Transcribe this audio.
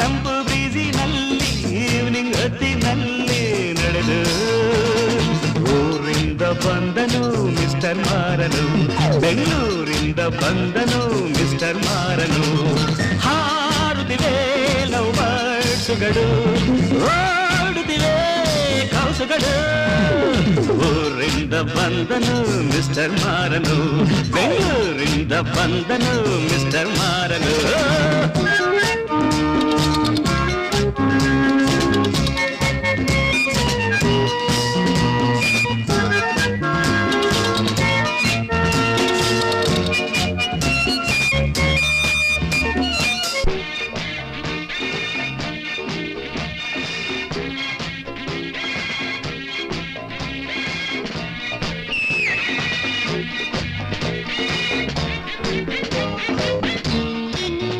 ತಂಪು ಬ್ರೀಜಿನಲ್ಲಿ ಈವ್ನಿಂಗ್ ಹೊತ್ತಿನಲ್ಲಿ ನಡೆದು ಊರಿಂದ ಬಂದನು ಮಿಸ್ಟರ್ ಮಾರನು ಬೆಂಗಳೂರಿಂದ ಬಂದನು ಮಿಸ್ಟರ್ ಮಾರನು ಹಾರುತ್ತಿವೆ ಲವ್ ಬರ್ಡ್ಸ್ಗಳು ಓಡುತ್ತಿವೆ ಕೌಸುಗಳು ಊರಿಂದ ಬಂದನು ಮಿಸ್ಟರ್ ಮಾರನು ಬೆಂಗಳೂರಿಂದ ಬಂದನು ಮಿಸ್ಟರ್ ಮಾರನು